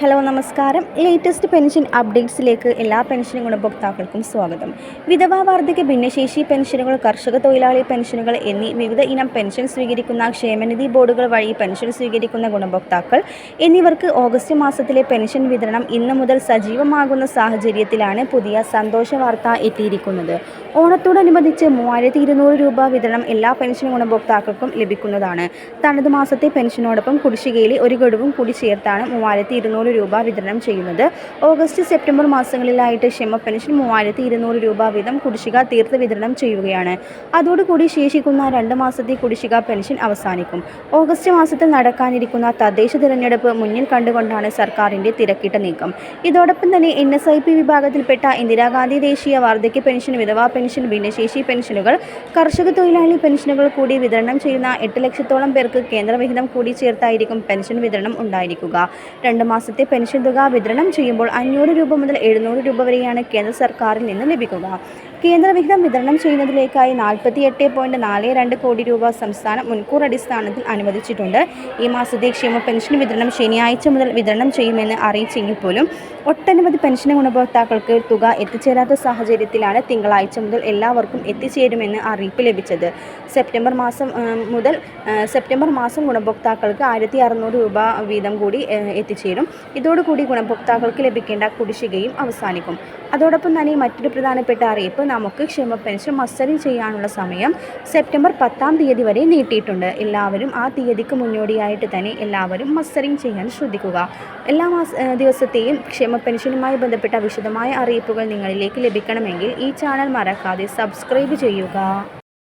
Hello നമസ്കാരം. Latest pension അപ്ഡേറ്റ്സിലേക്ക് എല്ലാ pension ഗുണഭോക്താക്കൾക്കും സ്വാഗതം. വിധവാ വാർദ്ധക്യ ഭിന്നശേഷി പെൻഷനുകൾ കർഷക തൊഴിലാളി പെൻഷനുകൾ എന്നീ വിവിധ ഇനം പെൻഷൻ സ്വീകരിക്കുന്ന ക്ഷേമനിധി ബോർഡുകൾ വഴി പെൻഷൻ സ്വീകരിക്കുന്ന ഗുണഭോക്താക്കൾ എന്നിവർക്ക് ഓഗസ്റ്റ് മാസത്തിലെ പെൻഷൻ വിതരണം ഇന്നു മുതൽ സജീവമാകുന്ന സാഹചര്യത്തിലാണ് പുതിയ സന്തോഷ വാർത്ത എത്തിയിരിക്കുന്നത്. ഓണത്തോടനുബന്ധിച്ച് മൂവായിരത്തി ഇരുന്നൂറ് രൂപ വിതരണം എല്ലാ പെൻഷൻ ഗുണഭോക്താക്കൾക്കും ലഭിക്കുന്നതാണ്. തനത് മാസത്തെ പെൻഷനോടൊപ്പം കുടിശ്ശികയിലെ ഒരു ഗഡുവും കൂടി ചേർത്താണ് മൂവായിരത്തി ഇരുന്നൂറ് രൂപ വിതരണം ചെയ്യുന്നത്. ഓഗസ്റ്റ് സെപ്റ്റംബർ മാസങ്ങളിലായിട്ട് ക്ഷമ പെൻഷൻ മൂവായിരത്തി ഇരുന്നൂറ് രൂപ വീതം കുടിശ്ശിക തീർത്ത് വിതരണം ചെയ്യുകയാണ്. അതോടുകൂടി ശേഷിക്കുന്ന രണ്ട് മാസത്തെ കുടിശ്ശിക പെൻഷൻ അവസാനിക്കും. ഓഗസ്റ്റ് മാസത്തിൽ നടക്കാനിരിക്കുന്ന തദ്ദേശ തിരഞ്ഞെടുപ്പ് മുന്നിൽ കണ്ടുകൊണ്ടാണ് സർക്കാരിന്റെ തിരക്കിട്ട നീക്കം. ഇതോടൊപ്പം തന്നെ എൻ എസ് ഐ പി വിഭാഗത്തിൽപ്പെട്ട ഇന്ദിരാഗാന്ധി ദേശീയ വാർദ്ധക്യ പെൻഷൻ വിധവാ പെൻഷൻ ഭിന്നശേഷി പെൻഷനുകൾ കർഷക തൊഴിലാളി പെൻഷനുകൾ കൂടി വിതരണം ചെയ്യുന്ന എട്ട് ലക്ഷത്തോളം പേർക്ക് കേന്ദ്രവിഹിതം കൂടി ചേർത്തായിരിക്കും പെൻഷൻ വിതരണം ഉണ്ടായിരിക്കുക. രണ്ട് മാസത്തെ പെൻഷൻ തുക വിതരണം ചെയ്യുമ്പോൾ അഞ്ഞൂറ് രൂപ മുതൽ എഴുന്നൂറ് രൂപ വരെയാണ് കേന്ദ്ര സർക്കാരിൽ നിന്ന് ലഭിക്കുക. കേന്ദ്രവിഹിതം വിതരണം ചെയ്യുന്നതിലേക്കായി നാൽപ്പത്തി എട്ട് പോയിന്റ് നാല് രണ്ട് കോടി രൂപ സംസ്ഥാനം മുൻകൂർ അടിസ്ഥാനത്തിൽ അനുവദിച്ചിട്ടുണ്ട്. ഈ മാസത്തെ ക്ഷേമ പെൻഷൻ വിതരണം ശനിയാഴ്ച മുതൽ വിതരണം ചെയ്യുമെന്ന് അറിയിച്ചെങ്കിൽ പോലും ഒട്ടനവധി പെൻഷൻ ഗുണഭോക്താക്കൾക്ക് തുക എത്തിച്ചേരാത്ത സാഹചര്യത്തിലാണ് തിങ്കളാഴ്ച മുതൽ എല്ലാവർക്കും എത്തിച്ചേരുമെന്ന് അറിയിപ്പ് ലഭിച്ചത്. സെപ്റ്റംബർ മാസം മുതൽ സെപ്റ്റംബർ മാസം ഗുണഭോക്താക്കൾക്ക് ആയിരത്തി അറുന്നൂറ് രൂപ വീതം കൂടി എത്തിച്ചേരും. ഇതോടുകൂടി ഗുണഭോക്താക്കൾക്ക് ലഭിക്കേണ്ട കുടിശ്ശികയും അവസാനിക്കും. അതോടൊപ്പം തന്നെ മറ്റൊരു പ്രധാനപ്പെട്ട അറിയിപ്പ് നമുക്ക് ക്ഷേമ പെൻഷൻ മസ്റ്ററിംഗ് ചെയ്യാനുള്ള സമയം സെപ്റ്റംബർ പത്താം തീയതി വരെ നീട്ടിയിട്ടുണ്ട്. എല്ലാവരും ആ തീയതിക്ക് മുന്നോടിയായിട്ട് തന്നെ എല്ലാവരും മസ്റ്ററിങ് ചെയ്യാൻ ശ്രദ്ധിക്കുക. എല്ലാ മാസ ദിവസത്തെയും ക്ഷേമ പെൻഷനുമായി ബന്ധപ്പെട്ട വിശദമായ അറിയിപ്പുകൾ നിങ്ങളിലേക്ക് ലഭിക്കണമെങ്കിൽ ഈ ചാനൽ മറക്കാതെ സബ്സ്ക്രൈബ് ചെയ്യുക.